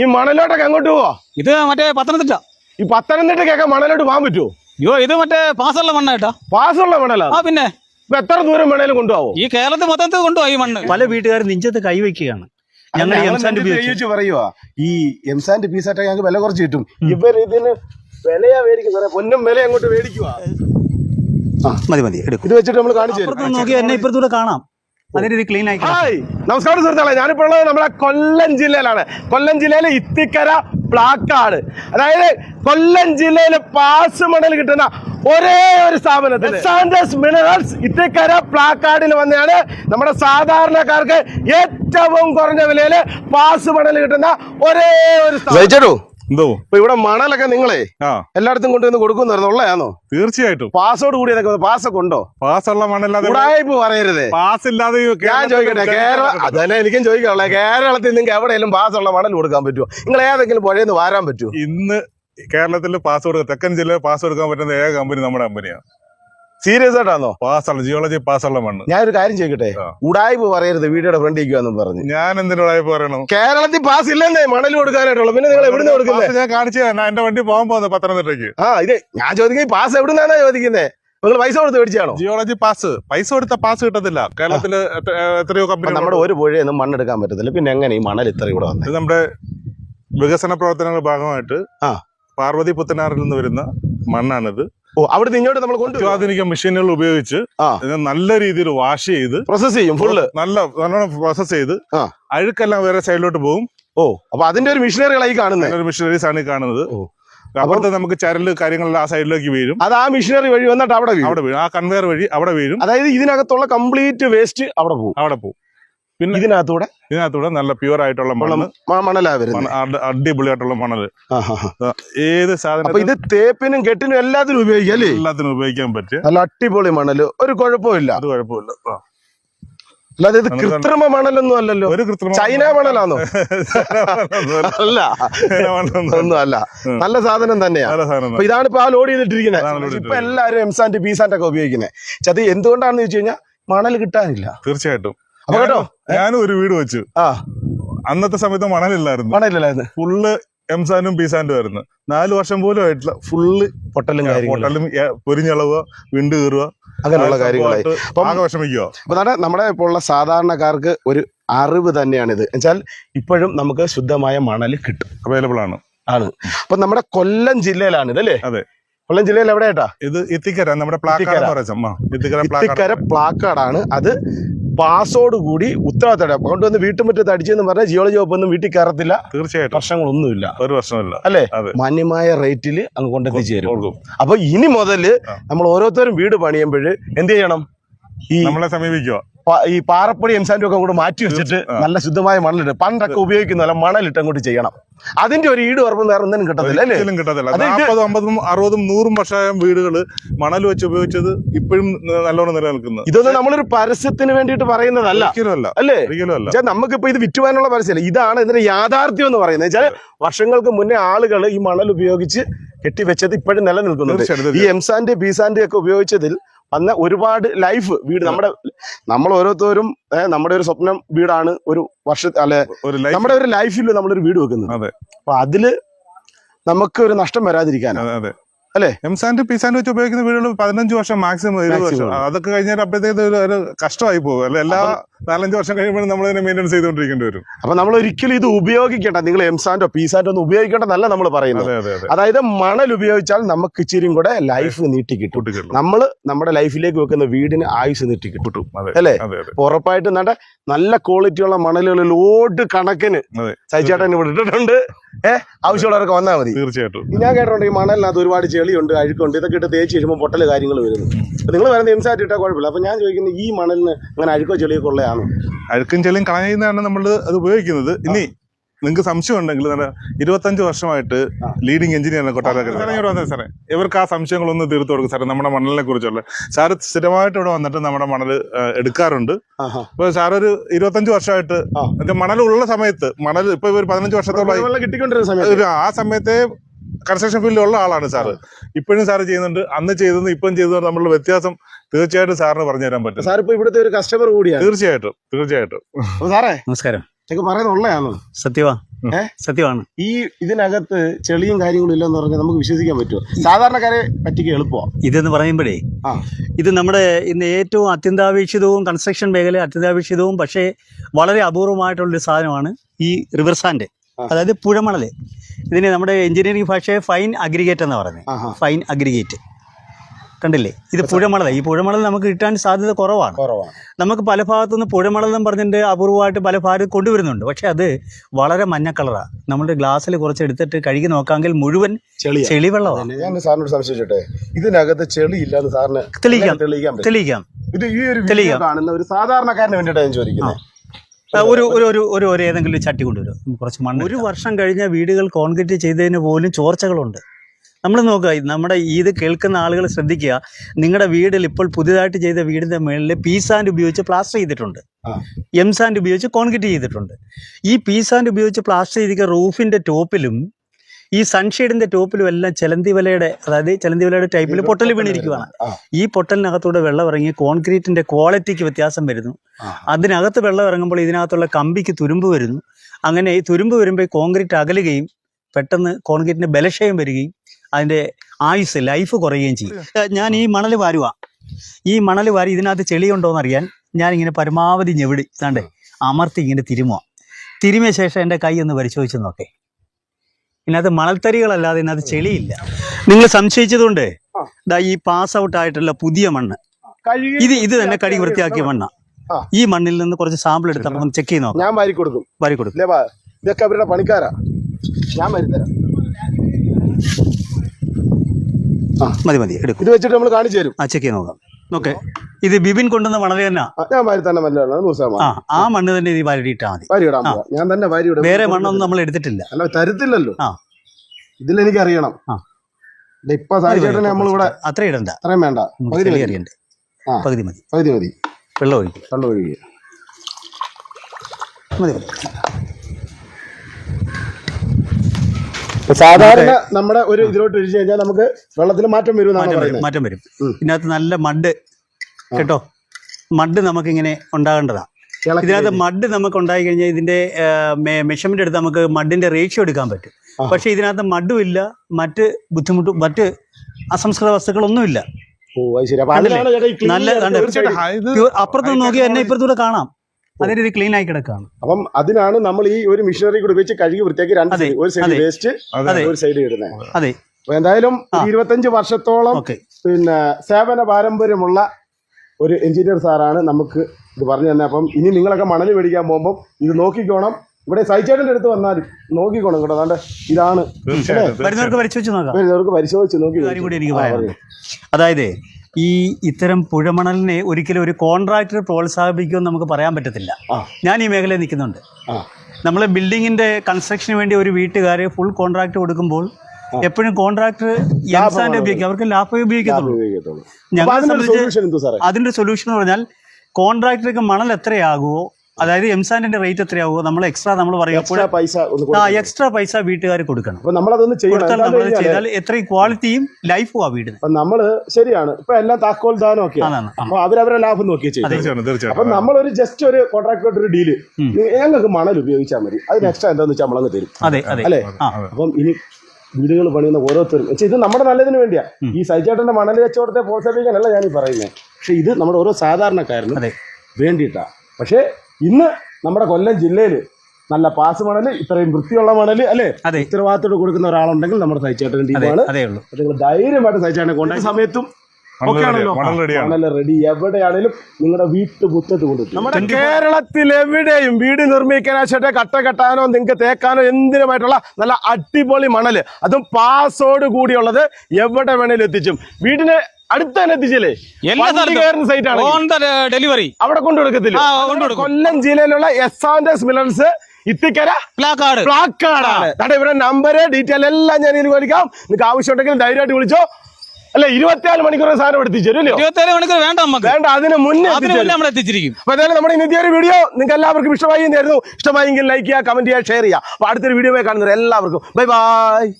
ഈ മണലോട്ടൊക്കെ അങ്ങോട്ട് പോവാ? ഇത് മറ്റേ പത്തനംതിട്ട. ഈ പത്തനംതിട്ടക്കൊക്കെ മണലോട്ട് പോകാൻ പറ്റുമോ അയ്യോ ഇത് മറ്റേ പാസുള്ള മണ്ണായിട്ടാ പാസുള്ള മണലാ? ആ പിന്നെ. ഇപ്പൊ എത്ര ദൂരം വേണേലും കൊണ്ടുപോകും ഈ കേരളത്തിൽ മൊത്തത്തിൽ കൊണ്ടുപോയി ഈ മണ്ണ്. പല വീട്ടുകാരും നെഞ്ചത്ത് കൈവയ്ക്കുകയാണ് ഞങ്ങൾ ഈ എംസാൻഡ് പറയുവാ. ഈ എംസാൻഡ് പീസായിട്ട് ഞങ്ങൾക്ക് വില കുറച്ച് കിട്ടും. ഇവർ ഇതിന് വിലയാ മേടിക്കുന്നത്. പൊന്നും വില അങ്ങോട്ട് മേടിക്കുക മതി മതി എടുക്കും. ഇത് വെച്ചിട്ട് നമ്മൾ കാണിച്ചു നോക്കി എന്നെ ഇപ്പുറത്തൂടെ കാണാം. അതിന് ഇത് ക്ലീൻ ആയി കിടക്കും. ഹായ് നമസ്കാരം സുഹൃത്തുക്കളെ. ഞാനിപ്പോൾ ഉള്ളത് നമ്മുടെ കൊല്ലം ജില്ലയിലാണ്. കൊല്ലം ജില്ലയിലെ ഇത്തിക്കര പ്ലാക്കാട് അതായത് കൊല്ലം ജില്ലയിലെ പാസ് മണൽ കിട്ടുന്ന ഒരേ ഒരു സ്ഥാപനത്തിൽ മിനറൽസ് ഇത്തിക്കര പ്ലാക്കാടിൽ വന്നെയാണ് നമ്മുടെ സാധാരണക്കാർക്ക് ഏറ്റവും കുറഞ്ഞ വിലയിൽ പാസ് മണൽ കിട്ടുന്ന ഒരേ ഒരു സ്ഥാപനം. എന്തോ? ഇപ്പൊ ഇവിടെ മണലൊക്കെ നിങ്ങളെ എല്ലായിടത്തും കൊണ്ടുവന്ന് കൊടുക്കുന്നായിരുന്നു ഉള്ളതാണോ? തീർച്ചയായിട്ടും. പാസ്സോട് കൂടി പാസ്സൊക്കെ ഉണ്ടോ പാസ്സുള്ള മണല്ലാതെ ഉടായ്പ പറയരുതേ. പാസ് ഇല്ലാതെ ഞാൻ ചോദിക്കട്ടെ കേരള അതന്നെ എനിക്കും ചോദിക്കാനുള്ളത് കേരളത്തിൽ നിങ്ങൾക്ക് എവിടെയെങ്കിലും പാസ്സുള്ള മണൽ കൊടുക്കാൻ പറ്റുമോ? നിങ്ങൾ ഏതെങ്കിലും പുഴയെന്ന് വാരാൻ പറ്റുമോ? ഇന്ന് കേരളത്തിൽ പാസ് കൊടുക്കുക തെക്കൻ ജില്ലയിൽ പാസ് കൊടുക്കാൻ പറ്റുന്ന ഏക കമ്പനി നമ്മുടെ കമ്പനിയാണ് സീരിയസ് ആയിട്ടാണോ പാസ്സുള്ള ജിയോളജി പാസ്സുള്ള മണ്ണ്. ഞാനൊരു കാര്യം ചെയ്യട്ടെ. ഉടായ്പ പറയരുത് വീഡിയോയുടെ ഫ്രണ്ടിരിക്കുവാന്നും പറഞ്ഞു. ഞാൻ എന്തിനു ഉടായ്പ പറയണം? കേരളത്തിൽ പാസ് ഇല്ലെന്നേ മണൽ കൊടുക്കാനായിട്ടുള്ളൂ. പിന്നെ നിങ്ങൾ എവിടുന്ന് കൊടുക്കുന്നത് ഞാൻ കാണിച്ചു എന്റെ വണ്ടി പോകാൻ പോകുന്നത് പത്തനംതിട്ടയ്ക്ക്. ആ ഇത് ഞാൻ ചോദിക്കുന്നത് പാസ് എവിടുന്നാണോ ചോദിക്കുന്നത് നിങ്ങൾ പൈസ കൊടുത്ത് മേടിച്ചാണോ? ജിയോളജി പാസ് പൈസ കൊടുത്ത പാസ് കിട്ടത്തില്ല. കേരളത്തിൽ എത്രയോ കമ്പനി നമ്മുടെ ഒരു പുഴയൊന്നും മണ്ണെടുക്കാൻ പറ്റത്തില്ല. പിന്നെ എങ്ങനെ ഈ മണൽ ഇത്ര ഇവിടെ വന്നത് നമ്മുടെ വികസന പ്രവർത്തനങ്ങളുടെ ഭാഗമായിട്ട് ആ. പാർവതി പുത്തനാറിൽ നിന്ന് വരുന്ന മണ്ണാണിത്. ഓ അവിടെ ഇങ്ങോട്ട് നമ്മൾ കൊണ്ട് അത്യാധുനിക മെഷീനുകൾ ഉപയോഗിച്ച് നല്ല രീതിയിൽ വാഷ് ചെയ്ത് പ്രോസസ് ചെയ്യും ഫുള്ള് നല്ല നല്ലോണം പ്രോസസ് ചെയ്ത്. അഴുക്കെല്ലാം വേറെ സൈഡിലോട്ട് പോകും. ഓ അപ്പൊ അതിന്റെ ഒരു മെഷീനറികളായി കാണുന്നത് നല്ലൊരു മെഷീനറീസ് ആണ് കാണുന്നത്. ഓ. അപ്പുറത്ത് നമുക്ക് ചരൽ കാര്യങ്ങളെല്ലാം ആ സൈഡിലേക്ക് വീഴും. അത് ആ മെഷീനറി വഴി വന്നിട്ട് അവിടെ വീഴും. അവിടെ വീഴും. ആ കൺവെയർ വഴി അവിടെ വീഴും. അതായത് ഇതിനകത്തുള്ള കംപ്ലീറ്റ് വേസ്റ്റ് അവിടെ പോകും. അവിടെ പോകും. പിന്നെ ഇതിനകത്തൂടെ? ഇതിനകത്തൂടെ നല്ല പ്യുവർ ആയിട്ടുള്ള മണ്ണ്. മ- മണലാ വരുന്നത് മണ്ണ് അടി- അടിപൊളിയായിട്ടുള്ള മണൽ. ഏത് സാധനം ഇത് തേപ്പിനും കെട്ടിനും എല്ലാത്തിനും ഉപയോഗിക്കാം അല്ലേ? എല്ലാത്തിനും ഉപയോഗിക്കാൻ പറ്റും. നല്ല അടിപൊളി മണൽ. ഒരു കുഴപ്പമില്ല. അത് കുഴപ്പമില്ല. അല്ലാതെ ഇത് കൃത്രിമ മണലൊന്നും അല്ലല്ലോ. ഒരു കൃത്രിമ ചൈന മണലാണോ അല്ല. ഒന്നും അല്ല നല്ല സാധനം തന്നെയാണ് ഇതാണ് ഇപ്പൊ ആ ലോഡ് ചെയ്തിട്ടിരിക്കുന്നത് ഇപ്പൊ. എല്ലാരും എംസാൻഡ് പീസാന്റ് ഒക്കെ ഉപയോഗിക്കുന്നത് അത് എന്തുകൊണ്ടാണെന്ന് ചോദിച്ചു കഴിഞ്ഞാൽ മണൽ കിട്ടാനില്ല. തീർച്ചയായിട്ടും. അപ്പൊ കേട്ടോ ഞാനും ഒരു വീട് വെച്ചു. ആ. അന്നത്തെ സമയത്ത് മണലില്ലായിരുന്നു. മണലില്ലായിരുന്നു. ഫുള്ള് എംസാനും പീസാനും ആയിരുന്നു. നാല് വർഷം പോലും ആയിട്ടില്ല. ഫുള്ള് പൊട്ടലും പൊട്ടലും പൊരിഞ്ഞളവ് പൊരിഞ്ഞളവുക വിണ്ട് കീറുക അങ്ങനെയുള്ള കാര്യങ്ങളായി. വിഷമിക്കുക അപ്പൊ നമ്മുടെ ഇപ്പോൾ ഉള്ള സാധാരണക്കാർക്ക് ഒരു അറിവ് തന്നെയാണിത്. എന്നുവെച്ചാൽ ഇപ്പോഴും നമുക്ക് ശുദ്ധമായ മണൽ കിട്ടും. അവൈലബിൾ ആണ്. ആണ്. അപ്പൊ നമ്മുടെ കൊല്ലം ജില്ലയിലാണ് ഇതല്ലേ അതെ. കൊല്ലം ജില്ലയിൽ എവിടെയാട്ടാ ഇത് ഇത്തിക്കര നമ്മുടെ ഇത്തിക്കര പ്ലാക്കാടാണ്. അത് പാസോട് കൂടി ഉത്തരവാദിത്തം കൊണ്ടുവന്ന് വീട്ടുമുറ്റത്ത് അടിച്ചെന്ന് പറഞ്ഞാൽ ജിയോളജി വകുപ്പ് ഒന്നും വീട്ടിൽ കയറത്തില്ല. തീർച്ചയായിട്ടും. പ്രശ്നങ്ങളൊന്നുമില്ല. ഒരു പ്രശ്നമില്ല അല്ലേ? മാന്യമായ റേറ്റിൽ അങ്ങ് കൊണ്ടെത്തിച്ചു തരും. കൊടുക്കും. അപ്പൊ ഇനി മുതൽ നമ്മൾ ഓരോരുത്തരും വീട് പണിയുമ്പോൾ എന്ത് ചെയ്യണം? ഈ നമ്മളെ സമീപിക്കുക ഈ പാറപ്പൊടി എംസാൻഡും ഒക്കെ കൂടെ മാറ്റി വെച്ചിട്ട് നല്ല ശുദ്ധമായ മണലിട്ട് പണ്ടൊക്കെ ഉപയോഗിക്കുന്ന മണലിട്ട് അങ്ങോട്ട് ചെയ്യണം. അതിന്റെ ഒരു ഈട് ഉറപ്പ് വേറെ ഒന്നും കിട്ടത്തില്ല ഒരിക്കലും കിട്ടത്തില്ല. നാൽപ്പതും അമ്പതും അറുപതും നൂറും വർഷമായും വീടുകൾ മണൽ വെച്ച് ഉപയോഗിച്ചത് ഇപ്പോഴും നല്ലോണം നിലനിൽക്കുന്നത് ഇതൊന്നും നമ്മളൊരു പരസ്യത്തിന് വേണ്ടിയിട്ട് പറയുന്നതല്ല. അല്ല അല്ലേ? ഒരിക്കലും അല്ല നമുക്കിപ്പോ ഇത് വിറ്റുവാനുള്ള പരസ്യമല്ല ഇതാണ് ഇതിന്റെ യാഥാർത്ഥ്യം എന്ന് പറയുന്നത്. വെച്ചാൽ വർഷങ്ങൾക്ക് മുന്നേ ആളുകൾ ഈ മണൽ ഉപയോഗിച്ച് കെട്ടിവെച്ചത് ഇപ്പോഴും നിലനിൽക്കുന്നുണ്ട്. ഈ എംസാന്റെ ബിസാന്റെ ഒക്കെ ഉപയോഗിച്ചതിൽ വന്ന ഒരുപാട് ലൈഫ് വീട് നമ്മുടെ നമ്മൾ ഓരോരുത്തരും നമ്മുടെ ഒരു സ്വപ്നം വീടാണ് ഒരു വർഷ അല്ലെ നമ്മുടെ ഒരു ലൈഫിൽ നമ്മളൊരു വീട് വെക്കുന്നത്. അതെ. അപ്പൊ അതിൽ നമുക്ക് ഒരു നഷ്ടം വരാതിരിക്കാനാണ് അതെ എം സാൻഡ് പി സാൻഡ് വെച്ച് ഉപയോഗിക്കുന്ന വീടുകൾ പതിനഞ്ച് വർഷം മാക്സിമം ഇരുപത് വർഷം. അതൊക്കെ കഴിഞ്ഞാൽ അപ്പോഴത്തേക്ക് ഒരു കഷ്ടമായി പോകും. അല്ലെ? എല്ലാ നാലഞ്ച് വർഷം കഴിയുമ്പോൾ നമ്മൾ ഇതിനെ മെയിന്റെനൻസ് ചെയ്തുകൊണ്ടിരിക്കേണ്ടി വരും. അപ്പൊ നമ്മൾ ഒരിക്കലും ഇത് ഉപയോഗിക്കേണ്ട. നിങ്ങൾ എംസാന്റോ പീസാന്റോ ഒന്നും ഉപയോഗിക്കേണ്ടതല്ല നമ്മൾ പറയുന്നത്. അതെ അതെ അതെ. അതായത് മണൽ ഉപയോഗിച്ചാൽ നമുക്ക് ഇച്ചിരിയും കൂടെ ലൈഫ് നീട്ടി കിട്ടും. നമ്മൾ നമ്മുടെ ലൈഫിലേക്ക് വെക്കുന്ന വീടിന് ആയുസ് നീട്ടി കിട്ടും. അല്ലേ? ഉറപ്പായിട്ടും നല്ല നല്ല ക്വാളിറ്റിയുള്ള മണലുകൾ ലോഡ് കണക്കിന് അതെ. സഹിച്ചേട്ടൻ ഇവിടെ ഇട്ടിട്ടുണ്ട്. ഏഹ് ആവശ്യമുള്ളവരൊക്കെ വന്നാൽ മതി. തീർച്ചയായിട്ടും. ഞാൻ കേട്ടിട്ടുണ്ട് ഈ മണലിനകത്ത് ഒരുപാട് ചെളിയുണ്ട് അഴുക്കുണ്ട് ഇതൊക്കെ ഇട്ട് തേച്ച് കഴിയുമ്പോൾ പൊട്ടൽ കാര്യങ്ങൾ വരുന്നു. അപ്പൊ നിങ്ങൾ പറയുന്നത് എംസാറ്റ് ഇട്ടാൽ കുഴപ്പമില്ല. അപ്പൊ ഞാൻ ചോദിക്കുന്നത് ഈ മണലിന് അങ്ങനെ അഴുക്കോ ചെളിയൊക്കെ ഉള്ളതാണ്? അഴുക്കും ചെളിയും കളയുന്നതാണ് നമ്മൾ അത് ഉപയോഗിക്കുന്നത്. ഇനി നിങ്ങൾക്ക് സംശയം ഉണ്ടെങ്കിൽ ഇരുപത്തഞ്ച് വർഷമായിട്ട് ലീഡിങ് ലീഡിംഗ് എഞ്ചിനീയർ കൊട്ടാരക്കര സാറേ ഇങ്ങോട്ട് വന്നേ സാറേ. ഇവർക്ക് ആ സംശയങ്ങളൊന്ന് തീർത്തു കൊടുക്കും സാറേ. നമ്മുടെ മണലിനെ കുറിച്ചുള്ള. സാറ് സ്ഥിരമായിട്ട് ഇവിടെ വന്നിട്ട് നമ്മുടെ മണൽ എടുക്കാറുണ്ട്. അപ്പൊ ഇപ്പൊ സാർ ഒരു ഇരുപത്തഞ്ച് വർഷമായിട്ട് മണൽ ഉള്ള സമയത്ത് മണൽ ഇപ്പൊ ഒരു പതിനഞ്ച് വർഷത്തോളം ആ സമയത്തെ കൺസ്ട്രക്ഷൻ ഫീൽഡിൽ ഉള്ള ആളാണ് സാറ്. ഇപ്പോഴും സാറ് ചെയ്യുന്നുണ്ട്. അന്ന് ചെയ്തതും ഇപ്പം ചെയ്തതും തമ്മിലുള്ള വ്യത്യാസം തീർച്ചയായിട്ടും സാറിന് പറഞ്ഞു തരാൻ പറ്റും. സാർ ഇപ്പൊ ഇവിടുത്തെ ഒരു കസ്റ്റമർ കൂടിയാണ് തീർച്ചയായിട്ടും തീർച്ചയായിട്ടും. സാറേ നമസ്കാരം. സത്യവാ. സത്യമാണ് ഈ ഇതിനകത്ത് ചെളിയും കാര്യങ്ങളും ഇല്ലെന്ന് പറഞ്ഞാൽ നമുക്ക് വിശ്വസിക്കാൻ പറ്റുമോ? സാധാരണക്കാരെ പറ്റിക്ക് എളുപ്പമാണ് ഇതെന്ന് പറയുമ്പോഴേ ആ. ഇത് നമ്മുടെ ഇന്ന് ഏറ്റവും അത്യന്താപേക്ഷിതവും കൺസ്ട്രക്ഷൻ മേഖല അത്യന്താപേക്ഷിതവും പക്ഷേ വളരെ അപൂർവമായിട്ടുള്ളൊരു സാധനമാണ് ഈ റിവർ സാൻഡ് ആ. അതായത് പുഴമണൽ ഇതിന് നമ്മുടെ എഞ്ചിനീയറിംഗ് ഭാഷയെ ഫൈൻ അഗ്രിഗേറ്റ് എന്ന് പറയുന്നത് ഫൈൻ അഗ്രിഗേറ്റ് കണ്ടില്ലേ? ഇത് പുഴമണൽ ഈ പുഴമണൽ നമുക്ക് കിട്ടാൻ സാധ്യത കുറവാണ്. നമുക്ക് പല ഭാഗത്തുനിന്ന് പുഴമണൽ എന്ന് പറഞ്ഞിട്ട് അപൂർവമായിട്ട് പല ഭാഗത്ത് കൊണ്ടുവരുന്നുണ്ട്. പക്ഷെ അത് വളരെ മഞ്ഞ കളറാണ് നമ്മുടെ ഗ്ലാസ്സിൽ കുറച്ച് എടുത്തിട്ട് കഴുകി നോക്കാമെങ്കിൽ മുഴുവൻ ചെളിവെള്ളമാണ് ഞാൻ സാറിനോട് സംശയിച്ചോട്ടെ ഇതിനകത്ത് ചെളി ഇല്ലാന്ന് സാറിന് തെളിയിക്കാം. തെളിയിക്കാം തെളിയിക്കാം. ഇത് ഈ ഒരു കാണുന്ന ഒരു സാധാരണക്കാരന് വേണ്ടിയിട്ടാണ് ഞാൻ ചോദിക്കുന്നത് ഒരു ഒരു ഒരു ഒരു ഏതെങ്കിലും ചട്ടി കൊണ്ടുവരും കുറച്ച് മണ്ണ് ഒരു വർഷം കഴിഞ്ഞ വീടുകൾ കോൺക്രീറ്റ് ചെയ്തതിന് പോലും ചോർച്ചകളുണ്ട്. നമ്മൾ നോക്കുക നമ്മുടെ ഇത് കേൾക്കുന്ന ആളുകൾ ശ്രദ്ധിക്കുക നിങ്ങളുടെ വീടിൽ ഇപ്പോൾ പുതിയതായിട്ട് ചെയ്ത വീടിന്റെ മുകളിൽ പീ സാൻഡ് ഉപയോഗിച്ച് പ്ലാസ്റ്റർ ചെയ്തിട്ടുണ്ട്. എം സാൻഡ് ഉപയോഗിച്ച് കോൺക്രീറ്റ് ചെയ്തിട്ടുണ്ട്. ഈ പീ സാൻഡ് ഉപയോഗിച്ച് പ്ലാസ്റ്റർ ചെയ്തിരിക്കുന്ന റൂഫിന്റെ ടോപ്പിലും ഈ സൺഷെയ്ഡിന്റെ ടോപ്പിലും എല്ലാം ചെലന്തി വലയുടെ അതായത് ചെലന്തി വലയുടെ ടൈപ്പിൽ പൊട്ടൽ വീണിരിക്കുകയാണ് ഈ പൊട്ടലിനകത്തൂടെ വെള്ളം ഇറങ്ങി കോൺക്രീറ്റിന്റെ ക്വാളിറ്റിക്ക് വ്യത്യാസം വരുന്നു. അതിനകത്ത് വെള്ളം ഇറങ്ങുമ്പോൾ ഇതിനകത്തുള്ള കമ്പിക്ക് തുരുമ്പ് വരുന്നു. അങ്ങനെ ഈ തുരുമ്പ് വരുമ്പോൾ കോൺക്രീറ്റ് അകലുകയും പെട്ടെന്ന് കോൺക്രീറ്റിന്റെ ബലക്ഷയം വരികയും അതിന്റെ ആയുസ് ലൈഫ് കുറയുകയും ചെയ്യും. ഞാൻ ഈ മണൽ വാരുക ഈ മണൽ വാരി ഇതിനകത്ത് ചെളിയുണ്ടോ എന്നറിയാൻ ഞാനിങ്ങനെ പരമാവധി ഞെവിടി. ഇതാണ്ടേ അമർത്തി ഇങ്ങനെ തിരുമുക തിരുമിയ ശേഷം എന്റെ കൈ ഒന്ന് പരിശോധിച്ച് നോക്കേ. ഇതിനകത്ത് മണൽത്തരികളല്ലാതെ ഇതിനകത്ത് ചെളിയില്ല. നിങ്ങൾ സംശയിച്ചതുകൊണ്ട്. ദാ ഈ പാസ് ഔട്ട് ആയിട്ടുള്ള പുതിയ മണ്ണ്. കഴുകി ഇത് ഇത് തന്നെ കടി വൃത്തിയാക്കിയ മണ്ണ. ഈ മണ്ണിൽ നിന്ന് കുറച്ച് സാമ്പിൾ എടുത്ത് നമുക്ക് ചെക്ക് ചെയ്ത് നോക്കാം. ഞാൻ വാരി കൊടുക്കും. വരി കൊടുക്കും. ഇതൊക്കെ അവരുടെ പണിക്കാരാ. ഞാൻ വാരി തരാം. മതി മതി എടുക്കും. ഇത് വെച്ചിട്ട് നമ്മൾ കാണിച്ചു തരും. ആ ചെക്ക് ചെയ്ത് നോക്കാം. ഓക്കെ. ഇത് ബിബിൻ കൊണ്ടുവന്ന മണൽ തന്നെ? ആ, ഞാൻ വാരി തന്നെ നൂറ് ആ ശതമാനം. ആ മണ്ണ് തന്നെ ഇത് വാരിയിട്ടാ മതി. വാരി ഇടാൻ പോവാ ഞാൻ തന്നെ വാരി ഇടും വേറെ മണ്ണൊന്നും നമ്മൾ എടുത്തിട്ടില്ല. അല്ല തരത്തില്ലല്ലോ. ആ. ഇതിലെനിക്ക് അറിയണം ആ. നമ്മളിവിടെ അത്ര ഇടണ്ട. അത്രയും വേണ്ട. നമുക്ക് പകുതി ചെളി മതി. അറിയണ്ടേ ആ. പകുതി മതി. പകുതി മതി. വെള്ളം ഒഴിക്കും. കണ്ടു ഒഴുകി മതി. മതി സാധാരണ നമ്മുടെ ഒരു ഇതിലോട്ട് ഒഴിച്ചു കഴിഞ്ഞാൽ നമുക്ക് വെള്ളത്തിൽ മാറ്റം വരും മാറ്റം വരും. പറയുന്നത്. മാറ്റം വരും. ഉം. ഇതിനകത്ത് നല്ല മഡ് കേട്ടോ? മഡ് നമുക്കിങ്ങനെ ഉണ്ടാകേണ്ടതാണ് ഇതിനകത്ത് മഡ് നമുക്ക് ഉണ്ടായി കഴിഞ്ഞാൽ ഇതിന്റെ മെഷർമെന്റ് എടുത്ത് നമുക്ക് മഡിന്റെ റേഷ്യോ എടുക്കാൻ പറ്റും. പക്ഷെ ഇതിനകത്ത് മഡും ഇല്ല മറ്റ് ബുദ്ധിമുട്ടും മറ്റ് അസംസ്കൃത വസ്തുക്കളൊന്നുമില്ല. നല്ല അപ്പുറത്ത് നോക്കി എന്നെ ഇപ്പുറത്തൂടെ കാണാം. അതിന്റെ ക്ലീൻ ആയി കിടക്കാണ്. അപ്പം അതിനാണ് നമ്മൾ ഈ ഒരു മിഷനറി കൂടി ഉപയോഗിച്ച് കഴുകി വൃത്തിയാക്കി രണ്ട് ഒരു സൈഡ് വേസ്റ്റ് അതെ. ഒരു സൈഡ് ഇടുന്നത് അതെ. എന്തായാലും ഇരുപത്തഞ്ച് വർഷത്തോളം പിന്നെ സേവന പാരമ്പര്യമുള്ള ഒരു എഞ്ചിനീയർ സാറാണ് നമുക്ക് ഇത് പറഞ്ഞു തന്നെ അപ്പം ഇനി നിങ്ങളൊക്കെ മണൽ മേടിക്കാൻ പോകുമ്പോൾ ഇത് നോക്കിക്കോണം. ഇവിടെ സൈച്ചേട്ടന്റെ അടുത്ത് വന്നാലും നോക്കിക്കോണം കേട്ടോ. അതാണ്ട് ഇതാണ്. വരുന്നവർക്ക് പരിശോധിച്ച് നോക്കാം. അവർക്ക് പരിശോധിച്ച് നോക്കി അതായത് ഈ ഇത്തരം പുഴമണലിനെ ഒരിക്കലും ഒരു കോൺട്രാക്ടർ പ്രോത്സാഹിപ്പിക്കുമെന്ന് നമുക്ക് പറയാൻ പറ്റത്തില്ല. ഞാൻ ഈ മേഖലയിൽ നിൽക്കുന്നുണ്ട്. നമ്മൾ ബിൽഡിങ്ങിന്റെ കൺസ്ട്രക്ഷന് വേണ്ടി ഒരു വീട്ടുകാർ ഫുൾ കോൺട്രാക്ട് കൊടുക്കുമ്പോൾ എപ്പോഴും കോൺട്രാക്ടർ എംസാൻഡ് ഉപയോഗിക്കും. അവർക്ക് ലാഭം ഉപയോഗിക്കത്തുള്ളൂ. ഞങ്ങളെ സംബന്ധിച്ച് അതിന്റെ സൊല്യൂഷൻ എന്ന് പറഞ്ഞാൽ കോൺട്രാക്ടർക്ക് മണൽ എത്രയാകുമോ അതായത് എംസാൻഡിന്റെ റേറ്റ് എത്രയാകുമോ നമ്മൾ എക്സ്ട്രാ നമ്മൾ പറയും എക്സ്ട്രാ പൈസ ആ എക്സ്ട്രാ പൈസ വീട്ടുകാർ കൊടുക്കണം. കൊടുത്താൽ നമ്മൾ ചെയ്താൽ എത്രയും ക്വാളിറ്റിയും ലൈഫും ആ വീട് നമ്മൾ ശരിയാണ്. ഇപ്പൊ എല്ലാം താക്കോൽ ദാനം ഒക്കെ അവരവരെ ലാഭം നോക്കി അപ്പൊ നമ്മളൊരു ജസ്റ്റ് ഒരു കോൺട്രാക്ടറായിട്ട് ഒരു ഡീൽ. ഞങ്ങൾക്ക് മണൽ ഉപയോഗിച്ചാൽ മതി. അതിന് എക്സ്ട്രാ എന്താന്ന് വെച്ചാൽ നമ്മളങ്ങ് തരും. അതെ അതെ. അല്ലേ? അപ്പം ഇനി വീടുകൾ പണിയുന്ന ഓരോരുത്തരും. പക്ഷേ ഇത് നമ്മുടെ നല്ലതിന് വേണ്ടിയാ. ഈ സൈച്ചേട്ടന്റെ മണൽ കച്ചവടത്തെ പ്രോത്സാഹിപ്പിക്കാനല്ല ഞാൻ ഈ പറയുന്നത് പക്ഷെ ഇത് നമ്മുടെ ഓരോ സാധാരണക്കാരനും വേണ്ടിയിട്ടാ. പക്ഷേ ഇന്ന് നമ്മുടെ കൊല്ലം ജില്ലയിൽ നല്ല പാസ് മണൽ ഇത്രയും വൃത്തിയുള്ള മണൽ അല്ലേ? ഉത്തരവാദിത്തോട് കൊടുക്കുന്ന ഒരാളുണ്ടെങ്കിൽ നമ്മുടെ സൈച്ചേട്ടൻ അതെ ടീമാണ്. നിങ്ങൾ ധൈര്യമായിട്ട് സൈച്ചേട്ടനെ കൊണ്ടുപോയി സമയത്തും റെഡി. എവിടെയാണെങ്കിലും നിങ്ങളുടെ വീട്ടു മുറ്റത്ത് നമ്മുടെ കേരളത്തിൽ എവിടെയും വീട് നിർമ്മിക്കാനോ ചേട്ടാ കട്ട കെട്ടാനോ നിങ്ങൾക്ക് തേക്കാനോ എന്തിനുമായിട്ടുള്ള നല്ല അടിപൊളി മണൽ. അതും പാസോട് കൂടിയുള്ളത് എവിടെ വേണേലും എത്തിച്ചും. വീടിന് അടുത്ത് തന്നെ എത്തിച്ചില്ലേ? എല്ലാ സൈറ്റ് ആണ്. On the delivery. അവിടെ കൊണ്ടുകൊടുക്കത്തില്ല? കൊല്ലം ജില്ലയിലുള്ള എസ് ആൻഡസ് മിലൻസ് ഇത്തിക്കര പ്ലാക്കാർഡ് പ്ലാക്കാർഡാണ് ഇവിടെ ഇവരുടെ നമ്പർ ഡീറ്റെയിൽ എല്ലാം ഞാൻ ഇതിൽ വിളിക്കാം നിങ്ങൾക്ക് ആവശ്യമുണ്ടെങ്കിൽ ധൈര്യമായിട്ട് വിളിച്ചോ. അല്ല ഇരുപത്തിനാല് മണിക്കൂർ സാധനം എടുത്തിച്ചു തരുമല്ലോ മണിക്കൂർ വേണ്ട നമുക്ക്. വേണ്ട അതിന് മുന്നേ നമ്മൾ എത്തിച്ചിരിക്കും അപ്പൊ ഏതായാലും നമ്മുടെ ഇന്നത്തെ ഒരു വീഡിയോ നിങ്ങൾക്ക് എല്ലാവർക്കും ഇഷ്ടമായി എന്നായിരുന്നു ഇഷ്ടമായെങ്കിൽ ലൈക്ക് ചെയ്യുക കമന്റ് ചെയ്യുക ഷെയർ ചെയ്യുക. അപ്പൊ അടുത്തൊരു വീഡിയോ കാണുന്നത് എല്ലാവർക്കും. Bye bye